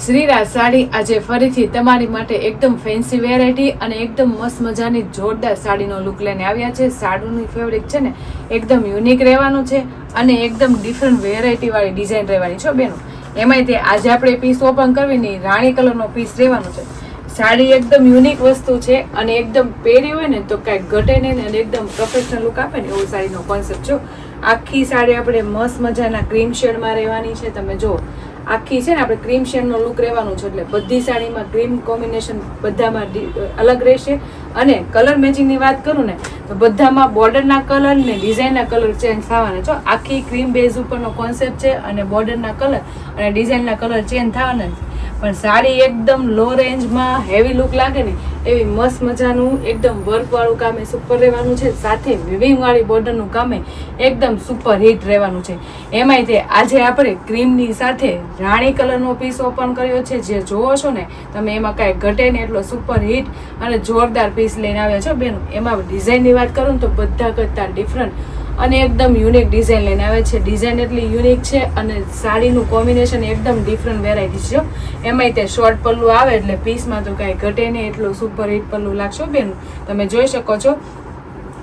શ્રીરાજ સાડી આજે ફરીથી તમારી માટે એકદમ ફેન્સી વેરાયટી અને એકદમ મસ્ત મજાની જોરદાર સાડીનો લુક લઈને આવ્યા છે. સાડુની ફેબ્રિક છે ને એકદમ યુનિક રહેવાનું છે અને એકદમ ડિફરન્ટ વેરાયટીવાળી ડિઝાઇન રહેવાની છે બેનો. એમાંય તે આજે આપણે પીસ ઓપન કરવી નહીં રાણી કલરનો પીસ રહેવાનો છે. સાડી એકદમ યુનિક વસ્તુ છે અને એકદમ પહેરી હોય ને તો કાંઈક ઘટે નહીં અને એકદમ પ્રોફેશનલ લુક આપે ને એવો સાડીનો કોન્સેપ્ટ જો આખી સાડી આપણે મસ્ત મજાના ક્રીમ શેડમાં રહેવાની છે. તમે જો આખી છે ને આપણે ક્રીમ શેડનો લુક રહેવાનું છે એટલે બધી સાડીમાં ક્રીમ કોમ્બિનેશન બધામાં અલગ રહેશે. અને કલર મેચિંગની વાત કરું ને, તો બધામાં બોર્ડરના કલર ને ડિઝાઇનના કલર ચેન્જ થવાના. છો આખી ક્રીમ બેઝ ઉપરનો કોન્સેપ્ટ છે અને બોર્ડરના કલર અને ડિઝાઇનના કલર ચેન્જ થવાના છે. પણ સાડી એકદમ લો રેન્જમાં હેવી લુક લાગે ને, એવી મસ્ત મજાનું એકદમ વર્કવાળું કામે સુપર રહેવાનું છે. સાથે વિવિંગવાળી બોર્ડરનું કામે એકદમ સુપર હિટ રહેવાનું છે. એમાંય તે આજે આપણે ક્રીમની સાથે રાણી કલરનો પીસ ઓપન કર્યો છે. જે જોવો છો ને, તમે એમાં કાંઈ ઘટે ને એટલો સુપર હિટ અને જોરદાર પીસ લઈને આવ્યા છો બેન. એમાં ડિઝાઇનની વાત કરું ને તો બધા કરતાં ડિફરન્ટ અને એકદમ યુનિક ડિઝાઇન લઈને આવે છે. ડિઝાઇન એટલી યુનિક છે અને સાડીનું કોમ્બિનેશન એકદમ ડિફરન્ટ વેરાયટી છે એમાંય તે શોર્ટ પલ્લું આવે એટલે પીસમાં તો કાંઈ ઘટે નહીં, એટલું સુપર હિટ પલ્લું લાગશો બેન. તમે જોઈ શકો છો.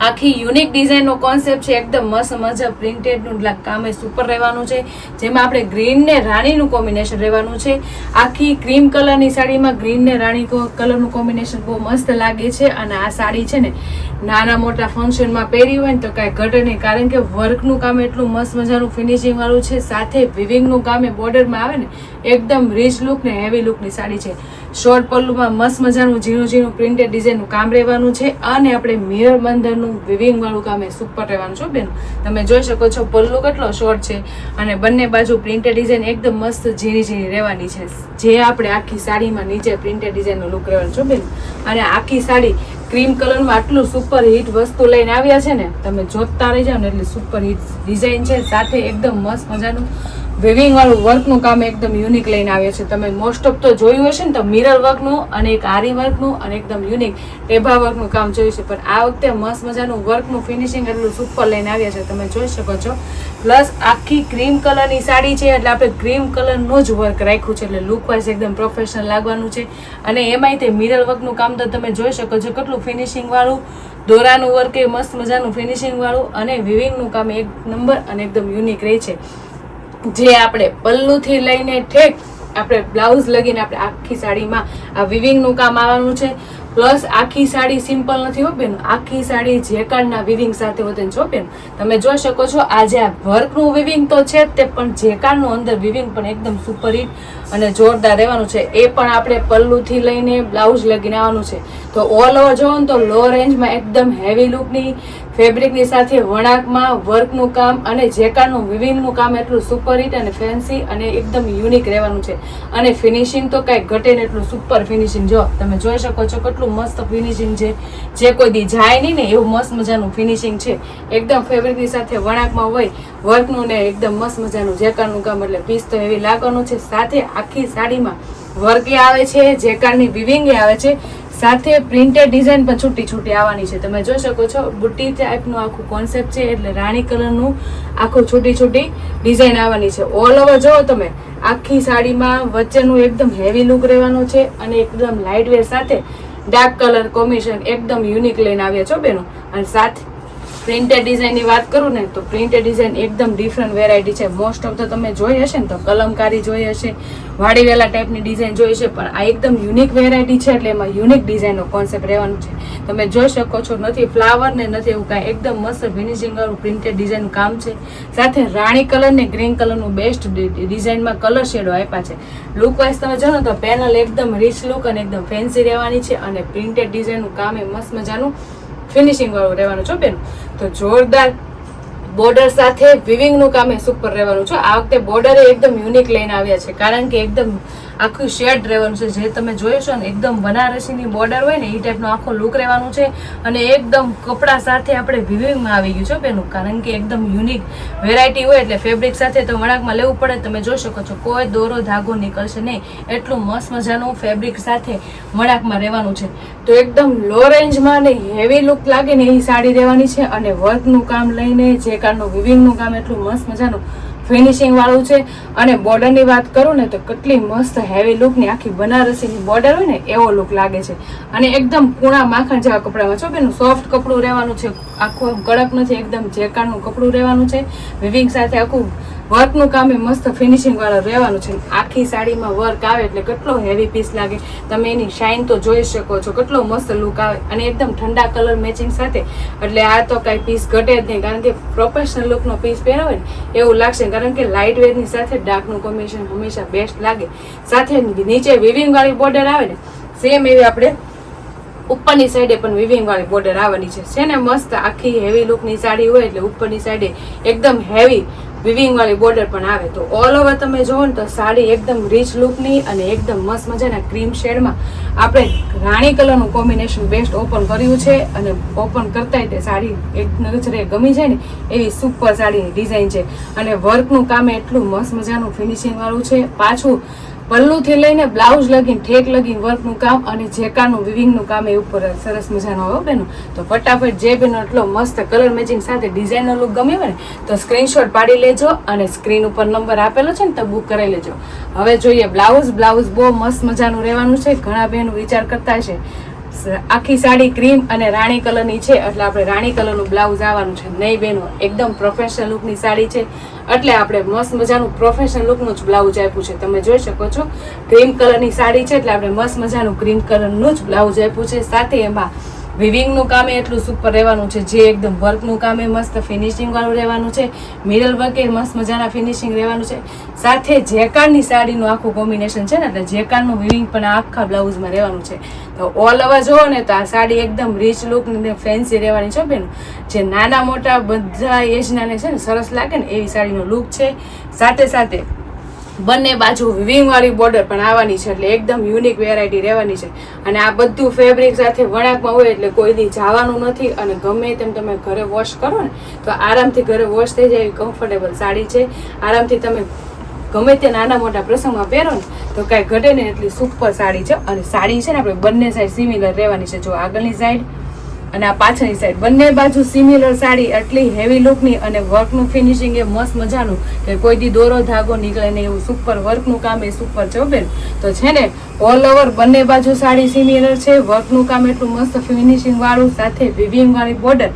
આખી યુનિક ડિઝાઇનનો કોન્સેપ્ટ છે, એકદમ મસ્ત મજા પ્રિન્ટેડનું કામે સુપર રહેવાનું છે. જેમાં આપણે ગ્રીન ને રાણીનું કોમ્બિનેશન રહેવાનું છે. આખી ક્રીમ કલરની સાડીમાં ગ્રીન ને રાણી કલરનું કોમ્બિનેશન બહુ મસ્ત લાગે છે અને આ સાડી છે ને નાના મોટા ફંક્શનમાં પહેરી હોય ને તો કાંઈ ઘટે નહીં. કારણ કે વર્કનું કામ એટલું મસ્ત મજાનું ફિનિશિંગવાળું છે, સાથે વિવિંગનું કામ એ બોર્ડરમાં આવે ને, એકદમ રીચ લુક ને હેવી લુકની સાડી છે. શોર્ટ પલ્લુમાં મસ્ત મજાનું ઝીણું ઝીણું પ્રિન્ટેડ ડિઝાઇનનું કામ રહેવાનું છે અને આપણે મિરર બંદરનું વિવિંગવાળું કામ એ સુપર રહેવાનું છે બેન. તમે જોઈ શકો છો પલ્લુ કેટલો શોર્ટ છે અને બંને બાજુ પ્રિન્ટેડ ડિઝાઇન એકદમ મસ્ત ઝીણી ઝીણી રહેવાની છે. જે આપણે આખી સાડીમાં નીચે પ્રિન્ટેડ ડિઝાઇનનું લુક રહેવાનું છે બેન. અને આખી સાડી ક્રીમ કલરમાં આટલું સુપર હિટ વસ્તુ લઈને આવ્યા છે ને, તમે જોતા રહી જાઓ ને, એટલે સુપર હિટ ડિઝાઇન છે, સાથે એકદમ મસ્ત મજાનું વેવિંગ વાળું વર્કનું કામ એકદમ યુનિક લઈને આવ્યા છે. તમે મોસ્ટ ઓફ તો જોયું હશે ને, તો મિરર વર્કનું અને એક આરી વર્કનું અને એકદમ યુનિક ટેભા વર્કનું કામ જોયું છે. પણ આ વખતે મસ્ત મજાનું વર્કનું ફિનિશિંગ એટલું સુપર લઈને આવ્યા છે. તમે જોઈ શકો છો. પ્લસ આખી ક્રીમ કલરની સાડી છે, એટલે આપણે ક્રીમ કલરનું જ વર્ક રાખ્યું છે. એટલે લુક વાઇઝ એકદમ પ્રોફેશનલ લાગવાનું છે. અને એમાંય તે મિરર વર્કનું કામ તો તમે જોઈ શકો છો, કેટલું ફિનિશિંગ વાળું, દોરાનું વર્ક એ મસ્ત મજાનું ફિનિશિંગ વાળું અને વિવિંગનું કામ એક નંબર અને એકદમ યુનિક રહે છે. જે આપણે પલ્લુથી લઈને ઠેક આપણે બ્લાઉઝ લગીને આપણે આખી સાડીમાં આ વિવિંગનું કામ આવવાનું છે. પ્લસ આખી સાડી સિમ્પલ નથી હો બેન. આખી સાડી જેકાર્ડના વિવિંગ સાથે હોતે છો બેન. તમે જોઈ શકો છો, આજે આ વર્કનું વિવિંગ તો છે તે, પણ જેકાર્ડનું અંદર વિવિંગ પણ એકદમ સુપર હિટ અને જોરદાર રહેવાનું છે. એ પણ આપણે પલ્લુથી લઈને બ્લાઉઝ લગીને આવવાનું છે. તો ઓલ ઓવર જોવો ને તો લો રેન્જમાં એકદમ હેવી લુકની ફેબ્રિકની સાથે વણાકમાં વર્કનું કામ અને જેકાનું વિવિંગનું કામ એટલું સુપર હિટ અને ફેન્સી અને એકદમ યુનિક રહેવાનું છે. અને ફિનિશિંગ તો કાંઈ ઘટે ને એટલું સુપર ફિનિશિંગ જો, તમે જોઈ શકો છો કેટલું મસ્ત ફિનિશિંગ છે. જે કોઈ દી જાય નહીં ને એવું મસ્ત મજાનું ફિનિશિંગ છે. એકદમ ફેબ્રિકની સાથે વણાકમાં હોય, વર્કનું ને એકદમ મસ્ત મજાનું જેકારનું કામ એટલે પીસ તો એવી લાગવાનું છે. સાથે આખી સાડીમાં વર્કે આવે છે, જેકારની વિવિંગે આવે છે. સાથે પ્રિન્ટેડ ડિઝાઇન પણ છૂટી છૂટી આવવાની છે. તમે જોઈ શકો છો, બુટ્ટી ટાઈપનું આખું કોન્સેપ્ટ છે એટલે રાણી કલરનું આખું છૂટી છૂટી ડિઝાઇન આવવાની છે. ઓલ ઓવર જુઓ તમે, આખી સાડીમાં વચ્ચેનું એકદમ હેવી લુક રહેવાનું છે અને એકદમ લાઇટ વેર સાથે ડાર્ક કલર કોમ્બિનેશન એકદમ યુનિક લઈને આવ્યા છો બેનો. અને સાથે પ્રિન્ટેડ ડિઝાઇનની વાત કરું ને, તો પ્રિન્ટેડ ડિઝાઇન એકદમ ડિફરન્ટ વેરાયટી છે. મોસ્ટ ઓફ તો તમે જોઈ હશે ને, તો કલમકારી જોઈ હશે, વાડીવેલા ટાઈપની ડિઝાઇન જોઈ છે પણ આ એકદમ યુનિક વેરાયટી છે એટલે એમાં યુનિક ડિઝાઇનનો કોન્સેપ્ટ રહેવાનું છે. તમે જોઈ શકો છો, નથી ફ્લાવર ને, નથી એવું કાંઈ. એકદમ મસ્ત ફિનિશિંગવાળું પ્રિન્ટેડ ડિઝાઇન કામ છે. સાથે રાણી કલર ને ગ્રીન કલરનું બેસ્ટ ડિઝાઇનમાં કલર શેડો આપ્યા છે. લુક વાઇઝ તમે જો તો પેનલ એકદમ રીચ લુક અને એકદમ ફેન્સી રહેવાની છે અને પ્રિન્ટેડ ડિઝાઇનનું કામ એ મસ્ત મજાનું ફિનિશિંગવાળું રહેવાનું છો બેન તો જોરદાર. બોર્ડર સાથે વિવિંગનું કામ એ સુપર રહેવાનું છે. આ વખતે બોર્ડર એકદમ યુનિક લઈને આવ્યા છે. કારણ કે એકદમ આખું શેડ રહેવાનું છે. જે તમે જોયો છો ને, એકદમ બનારસીની બોર્ડર હોય ને, એ ટાઈપનો આખો લુક રહેવાનું છે અને એકદમ કપડા સાથે આપણે વિવિંગમાં આવી ગયું છે બેનું કારણ કે એકદમ યુનિક વેરાયટી હોય એટલે ફેબ્રિક સાથે તો વણાકમાં લેવું પડે. તમે જોઈ શકો છો, કોઈ દોરો ધાગો નીકળશે નહીં. એટલું મસ્ત મજાનું ફેબ્રિક સાથે વણાકમાં રહેવાનું છે. તો એકદમ લો રેન્જમાં ને હેવી લુક લાગે ને એ સાડી રહેવાની છે અને વર્કનું કામ લઈને જે કારનું વિવિંગનું કામ, એટલું મસ્ત મજાનું ફિનિશિંગ વાળું છે. અને બોર્ડરની વાત કરું ને તો કેટલી મસ્ત હેવી લુકની આખી બનારસીની બોર્ડર હોય ને, એવો લુક લાગે છે. અને એકદમ કૂણા માખણ જેવા કપડામાં છો બેનું સોફ્ટ કપડું રહેવાનું છે. આખું કડક નથી, એકદમ જેકાણનું કપડું રહેવાનું છે. વિવિંગ સાથે આખું વર્કનું કામ એ મસ્ત ફિનિશિંગ વાળું રહેવાનું છે. આખી સાડીમાં વર્ક આવે એટલે કેટલો હેવી પીસ લાગે. તમે એની શાઇન તો જોઈ શકો છો, કેટલો મસ્ત લુક આવે. અને એકદમ ઠંડા કલર મેચિંગ સાથે. એટલે આ તો કાંઈ પીસ ઘટે જ નહીં, કારણ કે પ્રોફેશનલ લુકનો પીસ પહેર્યો ને, એવું લાગશે. કારણ કે લાઇટ વેરની સાથે ડાર્કનું કોમ્બિનેશન હંમેશા બેસ્ટ લાગે. સાથે નીચે વિવિંગ વાળી બોર્ડર આવે ને સેમ એવી આપણે ઉપરની સાઈડે પણ વિવિંગ વાળી બોર્ડર આવવાની છે. છે ને મસ્ત આખી હેવી લુકની સાડી હોય એટલે ઉપરની સાઈડે એકદમ હેવી વિવિંગ વાળી બોર્ડર પણ આવે તો ઓલ ઓવર તમે જોવો ને તો સાડી એકદમ રીચ લુકની અને એકદમ મસ્ત મજાના ક્રીમ શેડમાં આપણે રાણી કલરનું કોમ્બિનેશન બેસ્ટ ઓપન કર્યું છે અને ઓપન કરતાંય તે સાડી એક નજરે ગમી જાય ને એવી સુપર સાડીની ડિઝાઇન છે. અને વર્કનું કામ એટલું મસ્ત મજાનું ફિનિશિંગ વાળું છે. પાછું પલ્લુથી લઈને બ્લાઉઝ લગીને, ઠેક લગીન વર્કનું કામ અને જેકાનું વિવિંગનું કામ એ ઉપર સરસ મજાનો આવે બેનો. તો ફટાફટ જે બેનો એટલો મસ્ત કલર મેચિંગ સાથે ડિઝાઇનનો લુક હોય ને, તો સ્ક્રીનશોટ પાડી લેજો અને સ્ક્રીન ઉપર નંબર આપેલો છે ને, તો બુક કરાવી લેજો. હવે જોઈએ બ્લાઉઝ બ્લાઉઝ બહુ મસ્ત મજાનું રહેવાનું છે. ઘણા બહેનો વિચાર કરતા છે આખી સાડી ક્રીમ અને રાણી કલરની છે. એટલે આપણે રાણી કલરનું બ્લાઉઝ આવવાનું છે. નહીં બહેનો, એકદમ પ્રોફેશનલ લુકની સાડી છે. એટલે આપણે મસ્ત મજાનું પ્રોફેશનલ લુકનું જ બ્લાઉઝ આપ્યું છે. તમે જોઈ શકો છો ક્રીમ કલરની સાડી છે. એટલે આપણે મસ્ત મજાનું ક્રીમ કલરનું જ બ્લાઉઝ આપ્યું છે. સાથે એમાં વિવિંગનું કામ એટલું સુપર રહેવાનું છે. જે એકદમ વર્કનું કામ મસ્ત ફિનિશિંગવાળું રહેવાનું છે. મિરલ વર્ક મસ્ત મજાના ફિનિશિંગ રહેવાનું છે. સાથે જેકારની સાડીનું આખું કોમ્બિનેશન છે ને, એટલે જેકારનું વિવિંગ પણ આખા બ્લાઉઝમાં રહેવાનું છે. તો ઓલ ઓવર જુઓ ને તો આ સાડી એકદમ રીચ લુક ને ફેન્સી રહેવાની છે બેન. જે નાના મોટા બધા એજના ને છે ને, સરસ લાગે ને એવી સાડીનો લુક છે. સાથે સાથે બંને બાજુ વિવિંગ વાળી બોર્ડર પણ આવવાની છે એટલે એકદમ યુનિક વેરાયટી રહેવાની છે. અને આ બધું ફેબ્રિક સાથે વણાકમાં હોય એટલે કોઈ દી જવાનું નથી અને ગમે તેમ તમે ઘરે વોશ કરો ને, તો આરામથી ઘરે વોશ થઈ જાય એવી કમ્ફર્ટેબલ સાડી છે. આરામથી તમે ગમે તે નાના મોટા પ્રસંગમાં પહેરો ને, તો કાંઈ ઘટે ને એટલી સુપર સાડી છે. અને સાડી છે ને, આપણે બંને સાઈડ સિમિલર રહેવાની છે. જો આગળની સાઈડ અને આ પાછળની સાઈડ બંને બાજુ સિમિલર સાડી એટલી હેવી લુકની અને વર્કનું ફિનિશિંગ એ મસ્ત મજાનું કે કોઈ દી દોરો ધાગો નીકળે ને એવું સુપર વર્કનું કામ એ સુપર છે બેન. તો છે ને ઓલ ઓવર બંને બાજુ સાડી સિમિલર છે વર્કનું કામ એટલું મસ્ત ફિનિશિંગ વાળું, સાથે વિવિંગ વાળી બોર્ડર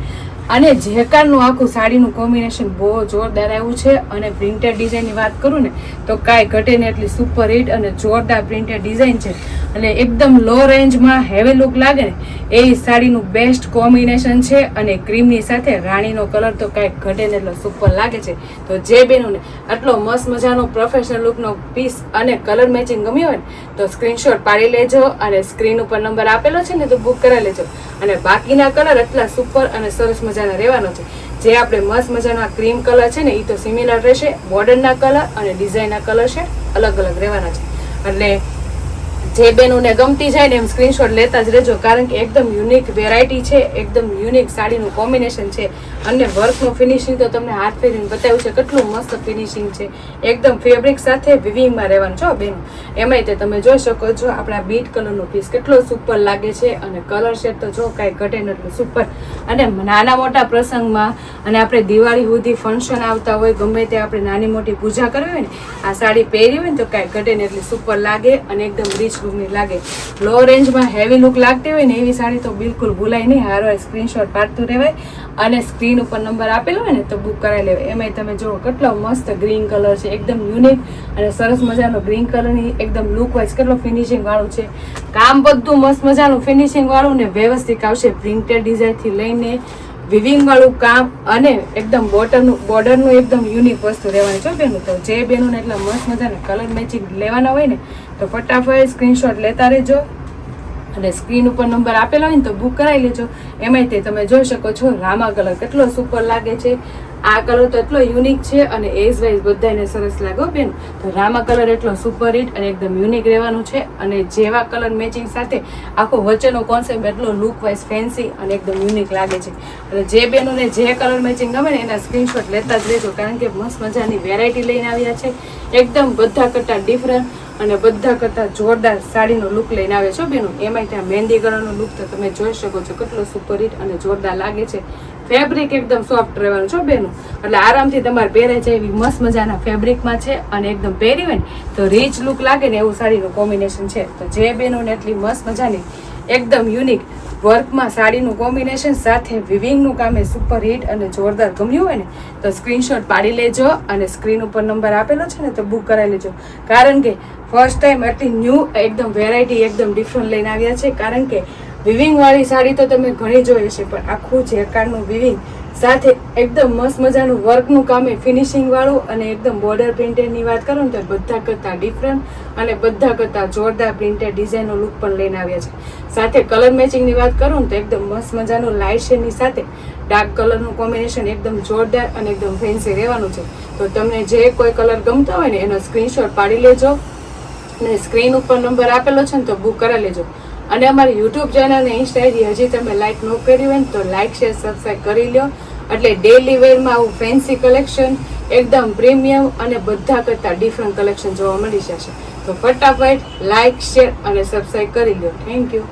અને જેકારનું આખું સાડીનું કોમ્બિનેશન બહુ જોરદાર આવ્યું છે અને પ્રિન્ટેડ ડિઝાઇનની વાત કરું ને, તો કાંઈ ઘટે ને એટલી સુપર હિટ અને જોરદાર પ્રિન્ટેડ ડિઝાઇન છે. અને એકદમ લો રેન્જમાં હેવી લુક લાગે ને, એ સાડીનું બેસ્ટ કોમ્બિનેશન છે અને ક્રીમની સાથે રાણીનો કલર તો કાંઈક ઘટે ને એટલો સુપર લાગે છે. તો જે બેનોને આટલો મસ્ત મજાનો પ્રોફેશનલ લુકનો પીસ અને કલર મેચિંગ ગમ્યો હોય ને, તો સ્ક્રીનશોટ પાડી લેજો અને સ્ક્રીન ઉપર નંબર આપેલો છે ને, તો બુક કરાવી લેજો. અને બાકીના કલર એટલા સુપર અને સરસ મજાના રહેવાનો છે. જે આપણે મસ્ત મજાનો ક્રીમ કલર છે ને એ તો સિમિલર રહેશે. બોર્ડરના કલર અને ડિઝાઇનના કલર છે. અલગ અલગ રહેવાના છે. એટલે જે બેનોને ગમતી જાય ને એમ સ્ક્રીનશોટ લેતા જ રહેજો, કારણ કે એકદમ યુનિક વેરાયટી છે, એકદમ યુનિક સાડીનું કોમ્બિનેશન છે અને વર્કનું ફિનિશિંગ તો તમને હાથ ફેરીને બતાવ્યું છે, કેટલું મસ્ત ફિનિશિંગ છે. એકદમ ફેબ્રિક સાથે વિવિંગમાં રહેવાનું છો બેન. એમાંય તે તમે જોઈ શકો છો, આપણા બીટ કલરનો પીસ કેટલો સુપર લાગે છે અને કલર શેડ તો જો કાંઈ ઘટે એટલું સુપર અને નાના મોટા પ્રસંગમાં અને આપણે દિવાળી સુધી ફંક્શન આવતા હોય, ગમે તે આપણે નાની મોટી પૂજા કરવી હોય ને, આ સાડી પહેરી હોય ને તો કાંઈ ઘટે એટલી સુપર લાગે અને એકદમ રીચ લુકની લાગે. લો રેન્જમાં હેવી લુક લાગતી હોય ને એવી સાડી તો બિલકુલ ભૂલાય નહીં. હારો સ્ક્રીનશોટ પાડતું રહેવાય અને સ્ક્રીન ઉપર નંબર આપેલો હોય ને તો બુક કરાવી લેવાય. એમાંય તમે જુઓ, કેટલો મસ્ત ગ્રીન કલર છે, એકદમ યુનિક અને સરસ મજાનો ગ્રીન કલરની એકદમ લુક વાઇઝ કેટલો ફિનિશિંગ વાળું છે. કામ બધું મસ્ત મજાનું ફિનિશિંગ વાળું ને વ્યવસ્થિત આવશે પ્રિન્ટેડ ડિઝાઇનથી લઈને વિવિંગ વાળું કામ અને એકદમ બોર્ડરનું બોર્ડરનું એકદમ યુનિક વસ્તુ રહેવાની છો બેનું. તો જે બેનું એટલા મસ્ત મજાના કલર મેચિંગ લેવાના હોય ને તો ફટાફટ સ્ક્રીનશોટ લેતા રહેજો. અને સ્ક્રીન ઉપર નંબર આપેલો હોય ને તો બુક કરાવી લેજો. એમાંય તે તમે જોઈ શકો છો રામા કલર કેટલો સુપર લાગે છે. આ કલર તો એટલો યુનિક છે અને એઝ વાઇઝ બધાને સરસ લાગો બેન. તો રામા કલર એટલો સુપર હિટ અને એકદમ યુનિક રહેવાનું છે અને જેવા કલર મેચિંગ સાથે આખો વચ્ચેનો કોન્સેપ્ટ એટલો લુક વાઇઝ ફેન્સી અને એકદમ યુનિક લાગે છે. અને જે બેનોને જે કલર મેચિંગ ગમે ને એના સ્ક્રીનશોટ લેતા જ રહેજો, કારણ કે મસ્ત મજાની વેરાયટી લઈને આવ્યા છે. એકદમ બધા કરતાં ડિફરન્ટ અને બધા કરતાં જોરદાર સાડીનો લુક લઈને આવે છો બેનો. એમાંય ત્યાં મહેંદી કલરનો લુક તો તમે જોઈ શકો છો, કેટલો સુપર હિટ અને જોરદાર લાગે છે. ફેબ્રિક એકદમ સોફ્ટ રહેવાનું છો બેનું. એટલે આરામથી તમારે પહેરે છે એવી મસ્ત મજાના ફેબ્રિકમાં છે અને એકદમ પહેરી હોય ને તો રીચ લુક લાગે ને એવું સાડીનું કોમ્બિનેશન છે. તો જે બેનોને એટલી મસ્ત મજાની, એકદમ યુનિક વર્કમાં સાડીનું કોમ્બિનેશન સાથે વિવિંગનું કામ એ સુપર હિટ અને જોરદાર ગમ્યું હોય ને, તો સ્ક્રીનશોટ પાડી લેજો અને સ્ક્રીન ઉપર નંબર આપેલો છે ને તો બુક કરાવી લેજો. કારણ કે ફર્સ્ટ ટાઈમ આટલી ન્યૂ એકદમ વેરાયટી એકદમ ડિફરન્ટ લઈને આવ્યા છે. કારણ કે વિવિંગ વાળી સાડી તો તમે ઘણી જોઈ હશે, પણ આખું જેકારનું વિવિંગ સાથે એકદમ મસ્ત મજાનું વર્કનું કામ એ ફિનિશિંગ વાળું અને એકદમ બોર્ડર પ્રિન્ટેડની વાત કરું ને તો બધા કરતાં ડિફરન્ટ અને બધા કરતાં જોરદાર પ્રિન્ટેડ ડિઝાઇનનો લુક પણ લઈને આવ્યા છે. સાથે કલર મેચિંગની વાત કરું ને તો એકદમ મસ્ત મજાનું લાઇટ શેડની સાથે ડાર્ક કલરનું કોમ્બિનેશન એકદમ જોરદાર અને એકદમ ફેન્સી રહેવાનું છે. તો તમને જે કોઈ કલર ગમતો હોય ને એનો સ્ક્રીનશોટ પાડી લેજો અને સ્ક્રીન ઉપર નંબર આપેલો છે ને તો બુક કરાવી લેજો. અને અમારી યુટ્યુબ ચેનલ અને ઇન્સ્ટા હજી તમે લાઇક ન કરી હોય તો લાઇક શેર સબસ્ક્રાઈબ કરી લો એટલે ડેલી વેરમાં આવું ફેન્સી કલેક્શન એકદમ પ્રીમિયમ અને બધા કરતાં ડિફરન્ટ કલેક્શન જોવા મળી જશે. તો ફટાફટ લાઇક શેર અને સબસ્ક્રાઈબ કરી લો થેન્ક યુ